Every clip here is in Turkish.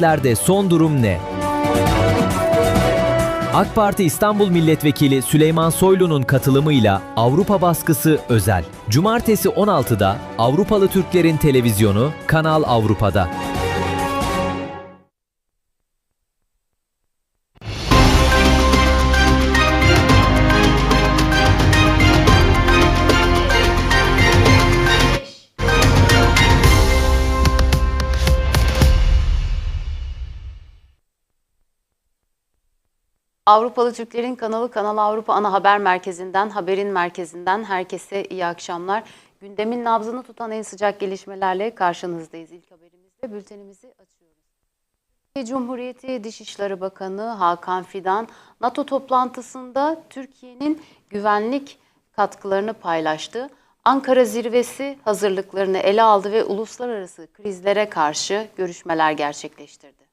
Saatlerde son durum ne? AK Parti İstanbul Milletvekili Süleyman Soylu'nun katılımıyla Avrupa baskısı özel. Cumartesi 16'da Avrupalı Türklerin televizyonu Kanal Avrupa'da. Avrupalı Türklerin kanalı Kanal Avrupa ana haber merkezinden, haberin merkezinden herkese iyi akşamlar. Gündemin nabzını tutan en sıcak gelişmelerle karşınızdayız. İlk haberimizle bültenimizi açıyoruz. Cumhuriyeti Dışişleri Bakanı Hakan Fidan, NATO toplantısında Türkiye'nin güvenlik katkılarını paylaştı. Ankara zirvesi hazırlıklarını ele aldı ve uluslararası krizlere karşı görüşmeler gerçekleştirdi.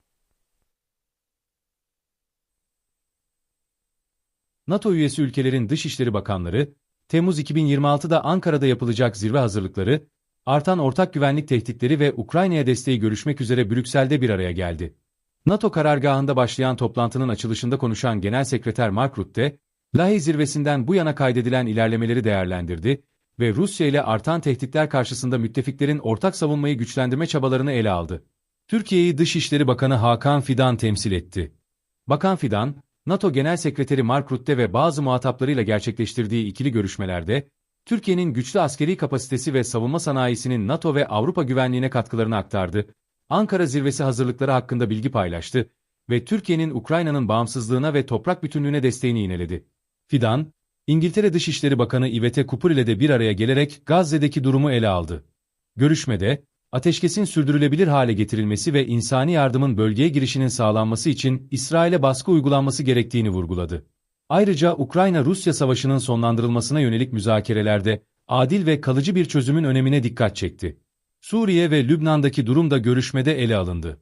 NATO üyesi ülkelerin dışişleri bakanları, Temmuz 2026'da Ankara'da yapılacak zirve hazırlıkları, artan ortak güvenlik tehditleri ve Ukrayna'ya desteği görüşmek üzere Brüksel'de bir araya geldi. NATO karargahında başlayan toplantının açılışında konuşan Genel Sekreter Mark Rutte, Lahey zirvesinden bu yana kaydedilen ilerlemeleri değerlendirdi ve Rusya ile artan tehditler karşısında müttefiklerin ortak savunmayı güçlendirme çabalarını ele aldı. Türkiye'yi Dışişleri Bakanı Hakan Fidan temsil etti. Bakan Fidan, NATO Genel Sekreteri Mark Rutte ve bazı muhataplarıyla gerçekleştirdiği ikili görüşmelerde, Türkiye'nin güçlü askeri kapasitesi ve savunma sanayisinin NATO ve Avrupa güvenliğine katkılarını aktardı, Ankara zirvesi hazırlıkları hakkında bilgi paylaştı ve Türkiye'nin Ukrayna'nın bağımsızlığına ve toprak bütünlüğüne desteğini yineledi. Fidan, İngiltere Dışişleri Bakanı Yvette Kupur ile de bir araya gelerek Gazze'deki durumu ele aldı. Görüşmede, ateşkesin sürdürülebilir hale getirilmesi ve insani yardımın bölgeye girişinin sağlanması için İsrail'e baskı uygulanması gerektiğini vurguladı. Ayrıca Ukrayna-Rusya savaşının sonlandırılmasına yönelik müzakerelerde adil ve kalıcı bir çözümün önemine dikkat çekti. Suriye ve Lübnan'daki durum da görüşmede ele alındı.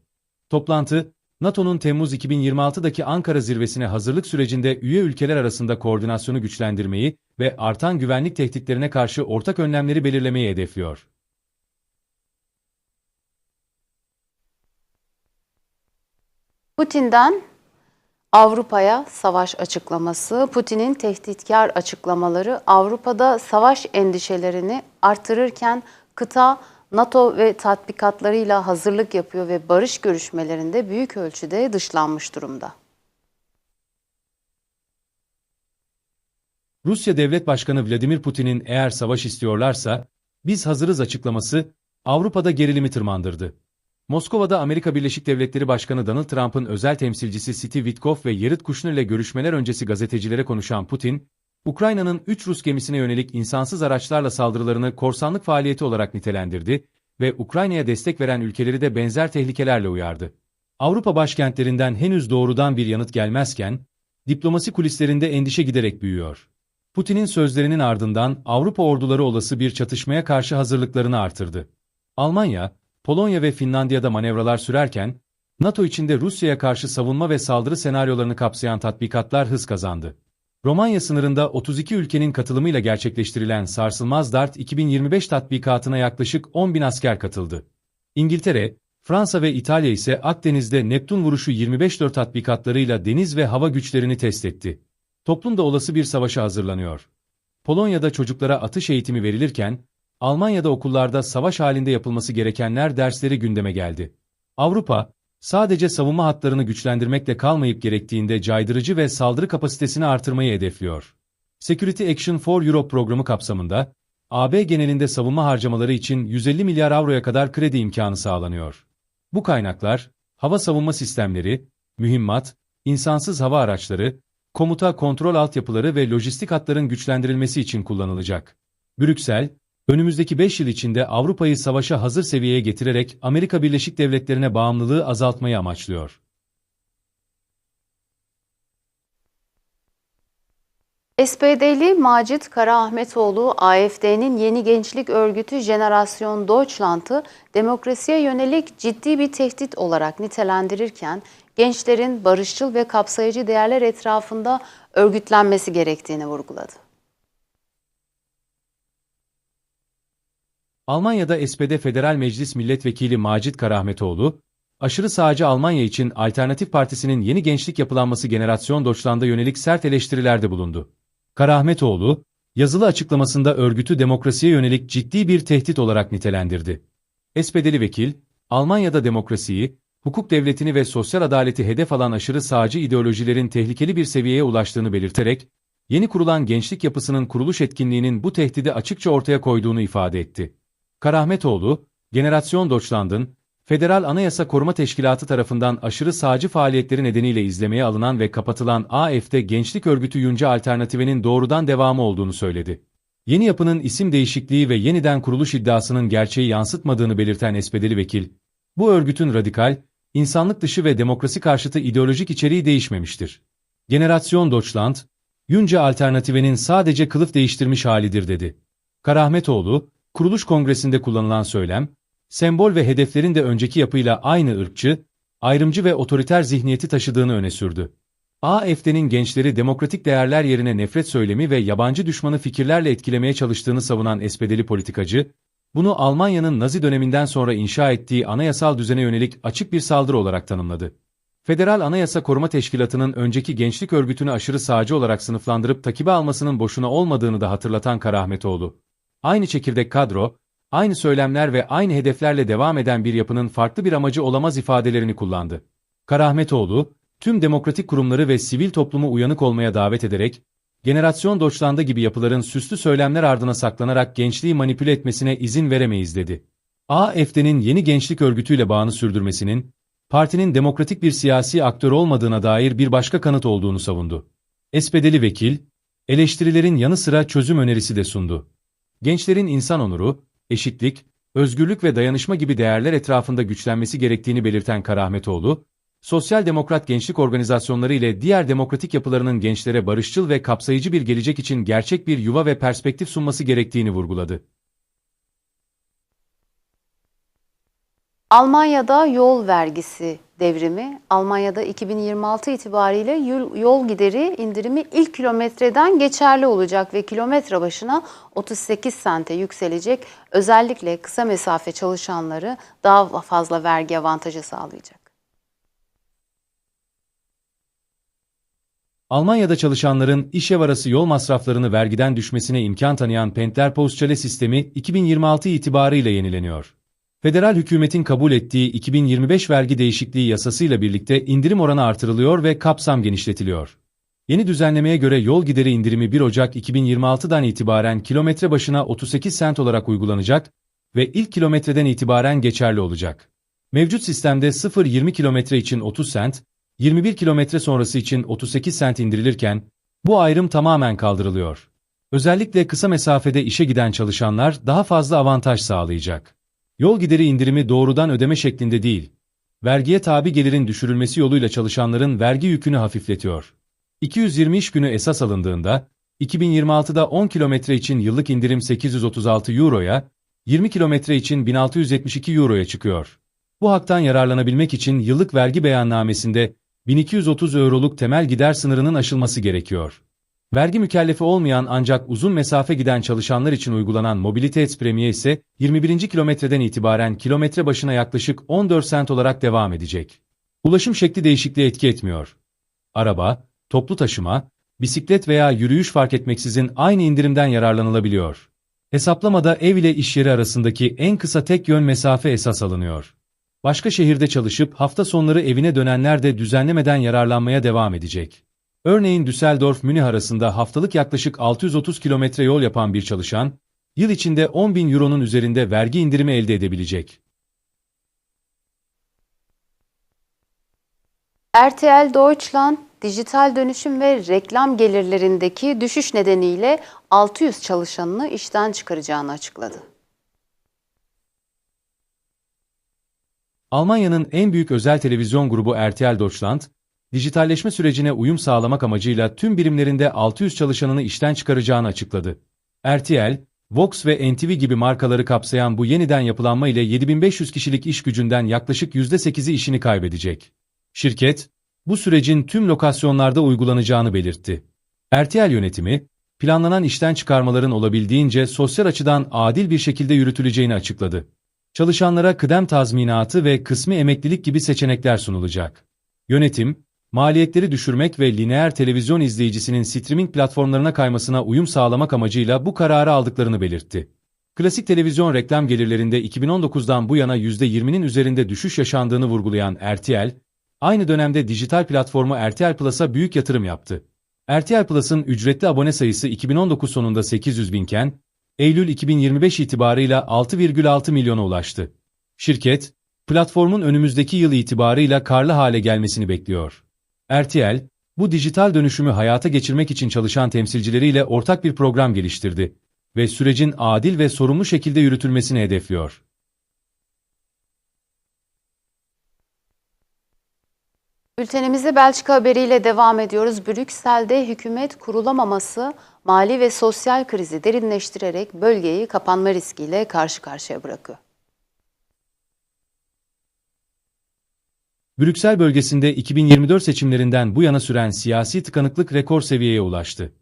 Toplantı, NATO'nun Temmuz 2026'daki Ankara zirvesine hazırlık sürecinde üye ülkeler arasında koordinasyonu güçlendirmeyi ve artan güvenlik tehditlerine karşı ortak önlemleri belirlemeyi hedefliyor. Putin'den Avrupa'ya savaş açıklaması, Putin'in tehditkar açıklamaları Avrupa'da savaş endişelerini artırırken kıta NATO ve tatbikatlarıyla hazırlık yapıyor ve barış görüşmelerinde büyük ölçüde dışlanmış durumda. Rusya Devlet Başkanı Vladimir Putin'in eğer savaş istiyorlarsa, biz hazırız açıklaması, Avrupa'da gerilimi tırmandırdı. Moskova'da Amerika Birleşik Devletleri Başkanı Donald Trump'ın özel temsilcisi Steve Witkoff ve Jared Kushner ile görüşmeler öncesi gazetecilere konuşan Putin, Ukrayna'nın 3 Rus gemisine yönelik insansız araçlarla saldırılarını korsanlık faaliyeti olarak nitelendirdi ve Ukrayna'ya destek veren ülkeleri de benzer tehlikelerle uyardı. Avrupa başkentlerinden henüz doğrudan bir yanıt gelmezken, diplomasi kulislerinde endişe giderek büyüyor. Putin'in sözlerinin ardından Avrupa orduları olası bir çatışmaya karşı hazırlıklarını artırdı. Almanya, Polonya ve Finlandiya'da manevralar sürerken, NATO içinde Rusya'ya karşı savunma ve saldırı senaryolarını kapsayan tatbikatlar hız kazandı. Romanya sınırında 32 ülkenin katılımıyla gerçekleştirilen Sarsılmaz Dart 2025 tatbikatına yaklaşık 10 bin asker katıldı. İngiltere, Fransa ve İtalya ise Akdeniz'de Neptun vuruşu 25-4 tatbikatlarıyla deniz ve hava güçlerini test etti. Toplum da olası bir savaşa hazırlanıyor. Polonya'da çocuklara atış eğitimi verilirken, Almanya'da okullarda savaş halinde yapılması gerekenler dersleri gündeme geldi. Avrupa, sadece savunma hatlarını güçlendirmekle kalmayıp gerektiğinde caydırıcı ve saldırı kapasitesini artırmayı hedefliyor. Security Action for Europe programı kapsamında, AB genelinde savunma harcamaları için 150 milyar avroya kadar kredi imkanı sağlanıyor. Bu kaynaklar, hava savunma sistemleri, mühimmat, insansız hava araçları, komuta kontrol altyapıları ve lojistik hatların güçlendirilmesi için kullanılacak. Brüksel, önümüzdeki 5 yıl içinde Avrupa'yı savaşa hazır seviyeye getirerek Amerika Birleşik Devletleri'ne bağımlılığı azaltmayı amaçlıyor. SPD'li Macit Karaahmetoğlu, AFD'nin yeni gençlik örgütü Jenerasyon Deutschland'ı demokrasiye yönelik ciddi bir tehdit olarak nitelendirirken, gençlerin barışçıl ve kapsayıcı değerler etrafında örgütlenmesi gerektiğini vurguladı. Almanya'da SPD Federal Meclis Milletvekili Macit Karahmetoğlu, aşırı sağcı Almanya için Alternatif Partisi'nin yeni gençlik yapılanması Generasyon Deutschland'a yönelik sert eleştirilerde bulundu. Karahmetoğlu, yazılı açıklamasında örgütü demokrasiye yönelik ciddi bir tehdit olarak nitelendirdi. SPD'li vekil, Almanya'da demokrasiyi, hukuk devletini ve sosyal adaleti hedef alan aşırı sağcı ideolojilerin tehlikeli bir seviyeye ulaştığını belirterek, yeni kurulan gençlik yapısının kuruluş etkinliğinin bu tehdidi açıkça ortaya koyduğunu ifade etti. Karahmetoğlu, Generasyon Deutschland'ın, Federal Anayasa Koruma Teşkilatı tarafından aşırı sağcı faaliyetleri nedeniyle izlemeye alınan ve kapatılan AFD Gençlik Örgütü Yunca Alternative'nin doğrudan devamı olduğunu söyledi. Yeni yapının isim değişikliği ve yeniden kuruluş iddiasının gerçeği yansıtmadığını belirten SPD'li vekil, bu örgütün radikal, insanlık dışı ve demokrasi karşıtı ideolojik içeriği değişmemiştir. Generasyon Deutschland, Yunca Alternative'nin sadece kılıf değiştirmiş halidir dedi. Karahmetoğlu, kuruluş kongresinde kullanılan söylem, sembol ve hedeflerin de önceki yapıyla aynı ırkçı, ayrımcı ve otoriter zihniyeti taşıdığını öne sürdü. AFD'nin gençleri demokratik değerler yerine nefret söylemi ve yabancı düşmanı fikirlerle etkilemeye çalıştığını savunan SPD'li politikacı, bunu Almanya'nın Nazi döneminden sonra inşa ettiği anayasal düzene yönelik açık bir saldırı olarak tanımladı. Federal Anayasa Koruma Teşkilatı'nın önceki gençlik örgütünü aşırı sağcı olarak sınıflandırıp takibe almasının boşuna olmadığını da hatırlatan Karahmetoğlu. Aynı çekirdek kadro, aynı söylemler ve aynı hedeflerle devam eden bir yapının farklı bir amacı olamaz ifadelerini kullandı. Karahmetoğlu, tüm demokratik kurumları ve sivil toplumu uyanık olmaya davet ederek, Generasyon Deutschland'a gibi yapıların süslü söylemler ardına saklanarak gençliği manipüle etmesine izin veremeyiz dedi. AFD'nin yeni gençlik örgütüyle bağını sürdürmesinin, partinin demokratik bir siyasi aktör olmadığına dair bir başka kanıt olduğunu savundu. SPD'li vekil, eleştirilerin yanı sıra çözüm önerisi de sundu. Gençlerin insan onuru, eşitlik, özgürlük ve dayanışma gibi değerler etrafında güçlenmesi gerektiğini belirten Karahmetoğlu, sosyal demokrat gençlik organizasyonları ile diğer demokratik yapılarının gençlere barışçıl ve kapsayıcı bir gelecek için gerçek bir yuva ve perspektif sunması gerektiğini vurguladı. Almanya'da yol vergisi devrimi, Almanya'da 2026 itibariyle yol, gideri indirimi ilk kilometreden geçerli olacak ve kilometre başına 38 sente yükselecek. Özellikle kısa mesafe çalışanları daha fazla vergi avantajı sağlayacak. Almanya'da çalışanların iş ev arası yol masraflarını vergiden düşmesine imkan tanıyan Pendler Postçele sistemi 2026 itibarıyla yenileniyor. Federal hükümetin kabul ettiği 2025 vergi değişikliği yasasıyla birlikte indirim oranı artırılıyor ve kapsam genişletiliyor. Yeni düzenlemeye göre yol gideri indirimi 1 Ocak 2026'dan itibaren kilometre başına 38 sent olarak uygulanacak ve ilk kilometreden itibaren geçerli olacak. Mevcut sistemde 0-20 kilometre için 30 sent, 21 kilometre sonrası için 38 sent indirilirken, bu ayrım tamamen kaldırılıyor. Özellikle kısa mesafede işe giden çalışanlar daha fazla avantaj sağlayacak. Yol gideri indirimi doğrudan ödeme şeklinde değil, vergiye tabi gelirin düşürülmesi yoluyla çalışanların vergi yükünü hafifletiyor. 220 iş günü esas alındığında, 2026'da 10 kilometre için yıllık indirim 836 euroya, 20 kilometre için 1672 euroya çıkıyor. Bu haktan yararlanabilmek için yıllık vergi beyannamesinde 1230 euroluk temel gider sınırının aşılması gerekiyor. Vergi mükellefi olmayan ancak uzun mesafe giden çalışanlar için uygulanan Mobilität Premie ise 21. kilometreden itibaren kilometre başına yaklaşık 14 sent olarak devam edecek. Ulaşım şekli değişikliği etki etmiyor. Araba, toplu taşıma, bisiklet veya yürüyüş fark etmeksizin aynı indirimden yararlanılabiliyor. Hesaplamada ev ile iş yeri arasındaki en kısa tek yön mesafe esas alınıyor. Başka şehirde çalışıp hafta sonları evine dönenler de düzenlemeden yararlanmaya devam edecek. Örneğin Düsseldorf-Münih arasında haftalık yaklaşık 630 kilometre yol yapan bir çalışan, yıl içinde 10 bin euronun üzerinde vergi indirimi elde edebilecek. RTL Deutschland dijital dönüşüm ve reklam gelirlerindeki düşüş nedeniyle 600 çalışanını işten çıkaracağını açıkladı. Almanya'nın en büyük özel televizyon grubu RTL Deutschland, dijitalleşme sürecine uyum sağlamak amacıyla tüm birimlerinde 600 çalışanını işten çıkaracağını açıkladı. RTL, Vox ve NTV gibi markaları kapsayan bu yeniden yapılanma ile 7500 kişilik iş gücünden yaklaşık %8'i işini kaybedecek. Şirket, bu sürecin tüm lokasyonlarda uygulanacağını belirtti. RTL yönetimi, planlanan işten çıkarmaların olabildiğince sosyal açıdan adil bir şekilde yürütüleceğini açıkladı. Çalışanlara kıdem tazminatı ve kısmi emeklilik gibi seçenekler sunulacak. Yönetim, maliyetleri düşürmek ve lineer televizyon izleyicisinin streaming platformlarına kaymasına uyum sağlamak amacıyla bu kararı aldıklarını belirtti. Klasik televizyon reklam gelirlerinde 2019'dan bu yana %20'nin üzerinde düşüş yaşandığını vurgulayan RTL, aynı dönemde dijital platformu RTL Plus'a büyük yatırım yaptı. RTL Plus'ın ücretli abone sayısı 2019 sonunda 800 binken, Eylül 2025 itibarıyla 6,6 milyona ulaştı. Şirket, platformun önümüzdeki yıl itibarıyla karlı hale gelmesini bekliyor. RTL, bu dijital dönüşümü hayata geçirmek için çalışan temsilcileriyle ortak bir program geliştirdi ve sürecin adil ve sorumlu şekilde yürütülmesini hedefliyor. Bültenimize Belçika haberiyle devam ediyoruz. Brüksel'de hükümet kurulamaması mali ve sosyal krizi derinleştirerek bölgeyi kapanma riskiyle karşı karşıya bırakıyor. Brüksel bölgesinde 2024 seçimlerinden bu yana süren siyasi tıkanıklık rekor seviyeye ulaştı.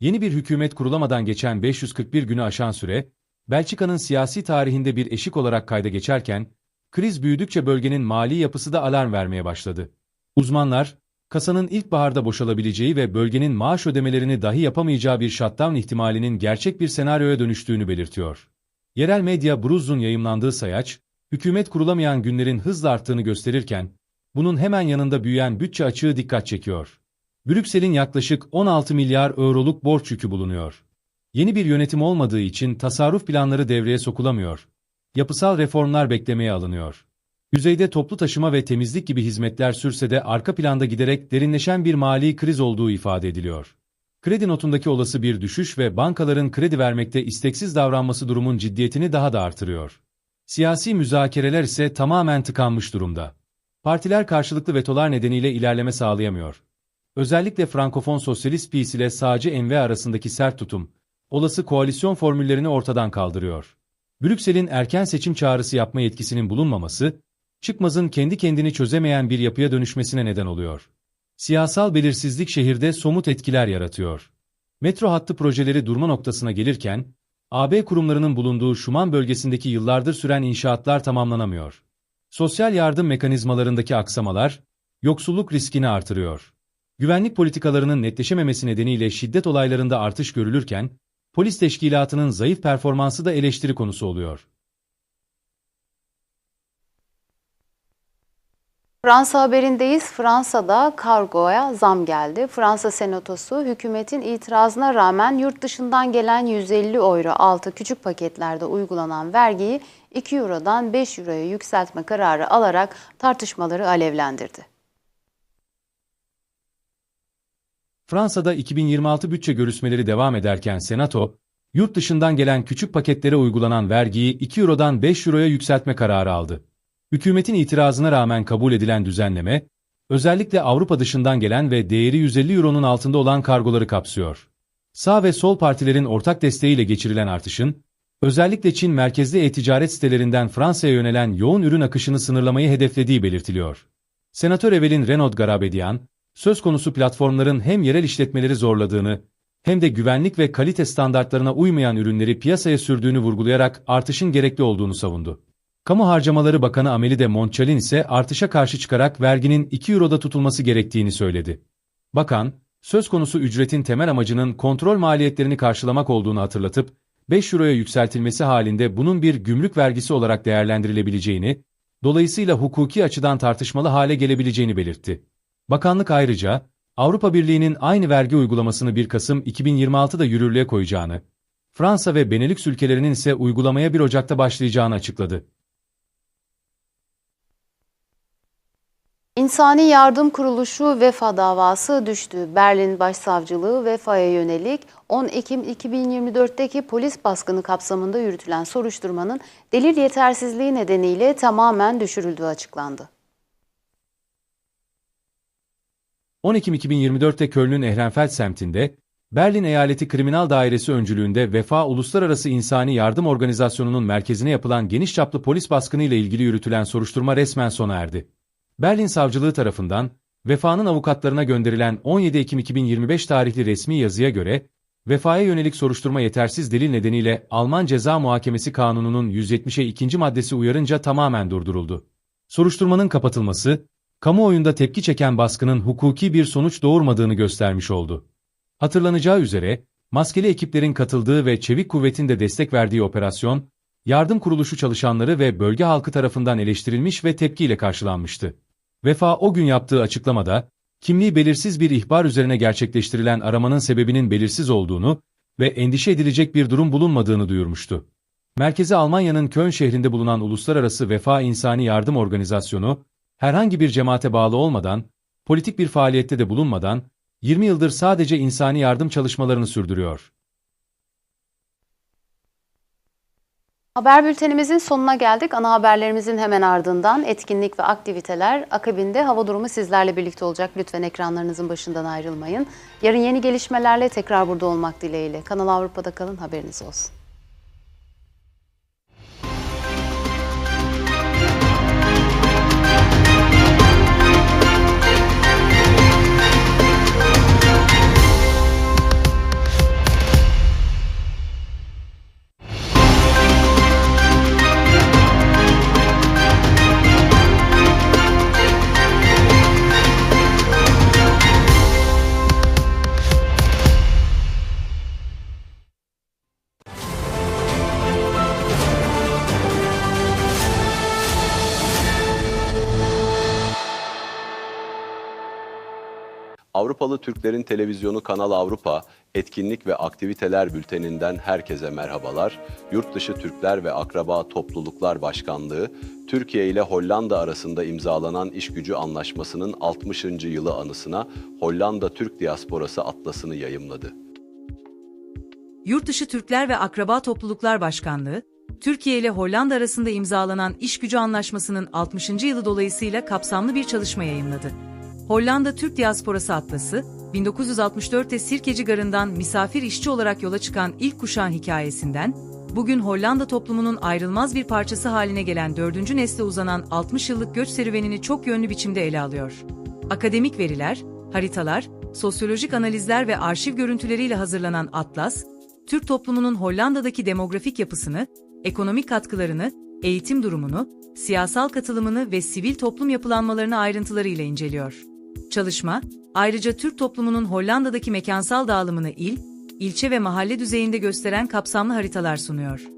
Yeni bir hükümet kurulamadan geçen 541 günü aşan süre, Belçika'nın siyasi tarihinde bir eşik olarak kayda geçerken, kriz büyüdükçe bölgenin mali yapısı da alarm vermeye başladı. Uzmanlar, kasanın ilkbaharda boşalabileceği ve bölgenin maaş ödemelerini dahi yapamayacağı bir shutdown ihtimalinin gerçek bir senaryoya dönüştüğünü belirtiyor. Yerel medya Bruzz'un yayımlandığı sayaç, hükümet kurulamayan günlerin hızla arttığını gösterirken, bunun hemen yanında büyüyen bütçe açığı dikkat çekiyor. Brüksel'in yaklaşık 16 milyar euroluk borç yükü bulunuyor. Yeni bir yönetim olmadığı için tasarruf planları devreye sokulamıyor. Yapısal reformlar beklemeye alınıyor. Yüzeyde toplu taşıma ve temizlik gibi hizmetler sürse de arka planda giderek derinleşen bir mali kriz olduğu ifade ediliyor. Kredi notundaki olası bir düşüş ve bankaların kredi vermekte isteksiz davranması durumun ciddiyetini daha da artırıyor. Siyasi müzakereler ise tamamen tıkanmış durumda. Partiler karşılıklı vetolar nedeniyle ilerleme sağlayamıyor. Özellikle Frankofon Sosyalist PiS ile sağcı Enve arasındaki sert tutum, olası koalisyon formüllerini ortadan kaldırıyor. Brüksel'in erken seçim çağrısı yapma yetkisinin bulunmaması, çıkmazın kendi kendini çözemeyen bir yapıya dönüşmesine neden oluyor. Siyasal belirsizlik şehirde somut etkiler yaratıyor. Metro hattı projeleri durma noktasına gelirken, AB kurumlarının bulunduğu Şuman bölgesindeki yıllardır süren inşaatlar tamamlanamıyor. Sosyal yardım mekanizmalarındaki aksamalar, yoksulluk riskini artırıyor. Güvenlik politikalarının netleşememesi nedeniyle şiddet olaylarında artış görülürken, polis teşkilatının zayıf performansı da eleştiri konusu oluyor. Fransa haberindeyiz. Fransa'da kargoya zam geldi. Fransa Senatosu hükümetin itirazına rağmen yurt dışından gelen 150 euro altı küçük paketlerde uygulanan vergiyi 2 eurodan 5 euroya yükseltme kararı alarak tartışmaları alevlendirdi. Fransa'da 2026 bütçe görüşmeleri devam ederken Senato, yurt dışından gelen küçük paketlere uygulanan vergiyi 2 eurodan 5 euroya yükseltme kararı aldı. Hükümetin itirazına rağmen kabul edilen düzenleme, özellikle Avrupa dışından gelen ve değeri 150 euronun altında olan kargoları kapsıyor. Sağ ve sol partilerin ortak desteğiyle geçirilen artışın, özellikle Çin merkezli e-ticaret sitelerinden Fransa'ya yönelen yoğun ürün akışını sınırlamayı hedeflediği belirtiliyor. Senatör Evelyn Renaud Garabedian, söz konusu platformların hem yerel işletmeleri zorladığını, hem de güvenlik ve kalite standartlarına uymayan ürünleri piyasaya sürdüğünü vurgulayarak artışın gerekli olduğunu savundu. Kamu Harcamaları Bakanı Amélie de Montchalin ise artışa karşı çıkarak verginin 2 euroda tutulması gerektiğini söyledi. Bakan, söz konusu ücretin temel amacının kontrol maliyetlerini karşılamak olduğunu hatırlatıp, 5 euroya yükseltilmesi halinde bunun bir gümrük vergisi olarak değerlendirilebileceğini, dolayısıyla hukuki açıdan tartışmalı hale gelebileceğini belirtti. Bakanlık ayrıca, Avrupa Birliği'nin aynı vergi uygulamasını 1 Kasım 2026'da yürürlüğe koyacağını, Fransa ve Benelux ülkelerinin ise uygulamaya 1 Ocak'ta başlayacağını açıkladı. İnsani Yardım Kuruluşu Vefa davası düştü. Berlin Başsavcılığı Vefa'ya yönelik 10 Ekim 2024'teki polis baskını kapsamında yürütülen soruşturmanın delil yetersizliği nedeniyle tamamen düşürüldüğü açıklandı. 10 Ekim 2024'te Köln'ün Ehrenfeld semtinde, Berlin Eyaleti Kriminal Dairesi öncülüğünde Vefa Uluslararası İnsani Yardım Organizasyonu'nun merkezine yapılan geniş çaplı polis baskını ile ilgili yürütülen soruşturma resmen sona erdi. Berlin Savcılığı tarafından, Vefa'nın avukatlarına gönderilen 17 Ekim 2025 tarihli resmi yazıya göre, Vefaya yönelik soruşturma yetersiz delil nedeniyle Alman Ceza Muhakemesi Kanunu'nun 170'e 2. maddesi uyarınca tamamen durduruldu. Soruşturmanın kapatılması, kamuoyunda tepki çeken baskının hukuki bir sonuç doğurmadığını göstermiş oldu. Hatırlanacağı üzere, maskeli ekiplerin katıldığı ve çevik kuvvetin de destek verdiği operasyon, yardım kuruluşu çalışanları ve bölge halkı tarafından eleştirilmiş ve tepkiyle karşılanmıştı. Vefa o gün yaptığı açıklamada, kimliği belirsiz bir ihbar üzerine gerçekleştirilen aramanın sebebinin belirsiz olduğunu ve endişe edilecek bir durum bulunmadığını duyurmuştu. Merkezi Almanya'nın Köln şehrinde bulunan Uluslararası Vefa İnsani Yardım Organizasyonu, herhangi bir cemaate bağlı olmadan, politik bir faaliyette de bulunmadan, 20 yıldır sadece insani yardım çalışmalarını sürdürüyor. Haber bültenimizin sonuna geldik. Ana haberlerimizin hemen ardından etkinlik ve aktiviteler akabinde hava durumu sizlerle birlikte olacak. Lütfen ekranlarınızın başından ayrılmayın. Yarın yeni gelişmelerle tekrar burada olmak dileğiyle. Kanal Avrupa'da kalın haberiniz olsun. Avrupalı Türklerin Televizyonu Kanal Avrupa, etkinlik ve aktiviteler bülteninden herkese merhabalar. Yurtdışı Türkler ve Akraba Topluluklar Başkanlığı, Türkiye ile Hollanda arasında imzalanan işgücü anlaşmasının 60. yılı anısına Hollanda Türk Diasporası Atlası'nı yayımladı. Yurtdışı Türkler ve Akraba Topluluklar Başkanlığı, Türkiye ile Hollanda arasında imzalanan işgücü anlaşmasının 60. yılı dolayısıyla kapsamlı bir çalışma yayımladı. Hollanda Türk Diasporası Atlası, 1964'te Sirkeci Garı'ndan misafir işçi olarak yola çıkan ilk kuşağın hikayesinden, bugün Hollanda toplumunun ayrılmaz bir parçası haline gelen dördüncü nesle uzanan 60 yıllık göç serüvenini çok yönlü biçimde ele alıyor. Akademik veriler, haritalar, sosyolojik analizler ve arşiv görüntüleriyle hazırlanan Atlas, Türk toplumunun Hollanda'daki demografik yapısını, ekonomik katkılarını, eğitim durumunu, siyasal katılımını ve sivil toplum yapılanmalarını ayrıntılarıyla inceliyor. Çalışma, ayrıca Türk toplumunun Hollanda'daki mekansal dağılımını il, ilçe ve mahalle düzeyinde gösteren kapsamlı haritalar sunuyor.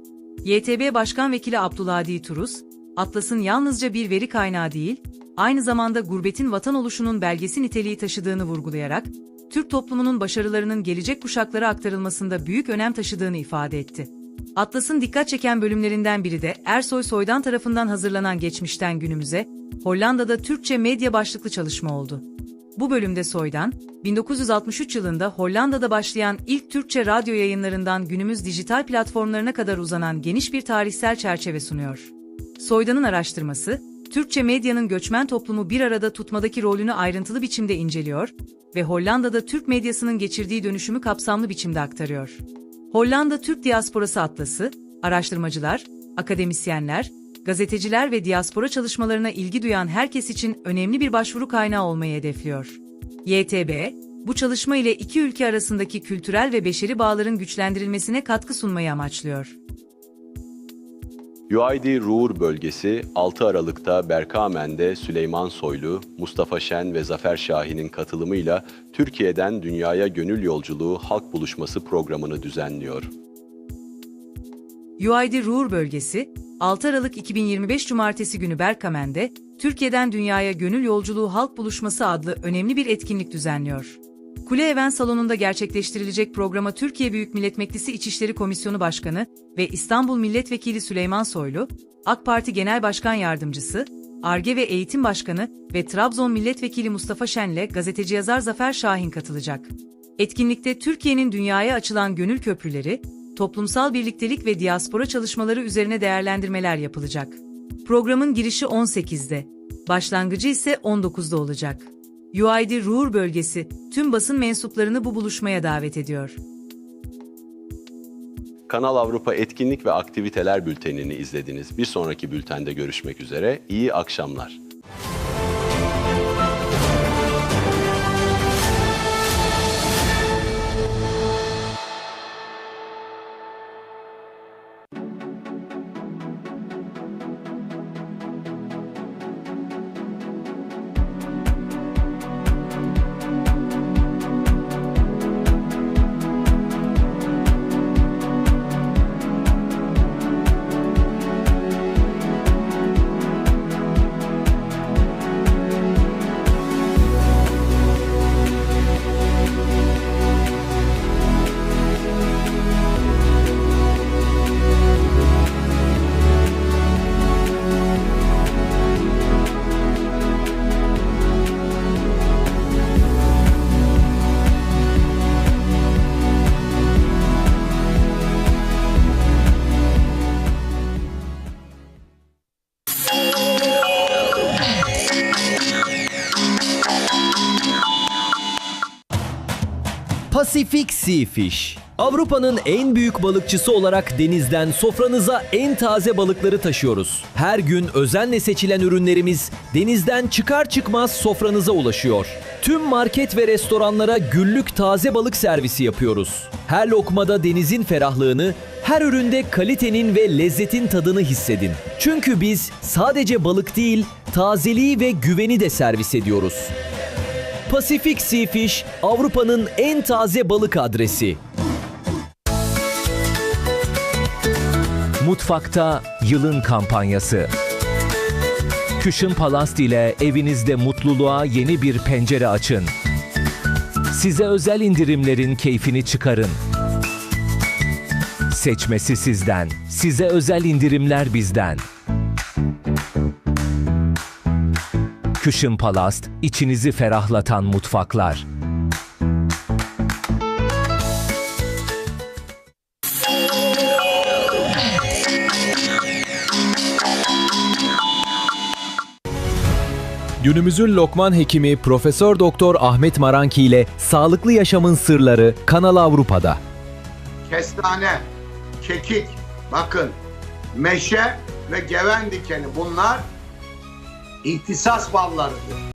YTB Başkan Vekili Abdülhadi Turus, Atlas'ın yalnızca bir veri kaynağı değil, aynı zamanda gurbetin vatan oluşunun belgesi niteliği taşıdığını vurgulayarak, Türk toplumunun başarılarının gelecek kuşaklara aktarılmasında büyük önem taşıdığını ifade etti. Atlas'ın dikkat çeken bölümlerinden biri de Ersoy Soydan tarafından hazırlanan Geçmişten Günümüze, Hollanda'da Türkçe medya başlıklı çalışma oldu. Bu bölümde Soydan, 1963 yılında Hollanda'da başlayan ilk Türkçe radyo yayınlarından günümüz dijital platformlarına kadar uzanan geniş bir tarihsel çerçeve sunuyor. Soydan'ın araştırması, Türkçe medyanın göçmen toplumu bir arada tutmadaki rolünü ayrıntılı biçimde inceliyor ve Hollanda'da Türk medyasının geçirdiği dönüşümü kapsamlı biçimde aktarıyor. Hollanda Türk Diasporası Atlası, araştırmacılar, akademisyenler, gazeteciler ve diaspora çalışmalarına ilgi duyan herkes için önemli bir başvuru kaynağı olmayı hedefliyor. YTB, bu çalışma ile iki ülke arasındaki kültürel ve beşeri bağların güçlendirilmesine katkı sunmayı amaçlıyor. UID Ruhr bölgesi 6 Aralık'ta Berkamen'de Süleyman Soylu, Mustafa Şen ve Zafer Şahin'in katılımıyla Türkiye'den Dünyaya Gönül Yolculuğu Halk Buluşması programını düzenliyor. UID Ruhr bölgesi, 6 Aralık 2025 Cumartesi günü Berkamen'de, Türkiye'den Dünyaya Gönül Yolculuğu Halk Buluşması adlı önemli bir etkinlik düzenliyor. Kule Even Salonu'nda gerçekleştirilecek programa Türkiye Büyük Millet Meclisi İçişleri Komisyonu Başkanı ve İstanbul Milletvekili Süleyman Soylu, AK Parti Genel Başkan Yardımcısı, ARGE ve Eğitim Başkanı ve Trabzon Milletvekili Mustafa Şen'le gazeteci yazar Zafer Şahin katılacak. Etkinlikte Türkiye'nin dünyaya açılan gönül köprüleri, toplumsal birliktelik ve diaspora çalışmaları üzerine değerlendirmeler yapılacak. Programın girişi 18'de, başlangıcı ise 19'da olacak. UID Ruhr bölgesi tüm basın mensuplarını bu buluşmaya davet ediyor. Kanal Avrupa etkinlik ve aktiviteler bültenini izlediniz. Bir sonraki bültende görüşmek üzere. İyi akşamlar. Sea. Avrupa'nın en büyük balıkçısı olarak denizden sofranıza en taze balıkları taşıyoruz. Her gün özenle seçilen ürünlerimiz denizden çıkar çıkmaz sofranıza ulaşıyor. Tüm market ve restoranlara güllük taze balık servisi yapıyoruz. Her lokmada denizin ferahlığını, her üründe kalitenin ve lezzetin tadını hissedin. Çünkü biz sadece balık değil, tazeliği ve güveni de servis ediyoruz. Pacific Sea Fish, Avrupa'nın en taze balık adresi. Mutfakta yılın kampanyası. Küşün Palast ile evinizde mutluluğa yeni bir pencere açın. Size özel indirimlerin keyfini çıkarın. Seçmesi sizden, size özel indirimler bizden. Küşün Palast, içinizi ferahlatan mutfaklar. Günümüzün Lokman hekimi Profesör Doktor Ahmet Maranki ile sağlıklı yaşamın sırları Kanal Avrupa'da. kestane, kekik, bakın meşe ve geven dikeni bunlar ihtisas ballarıdır.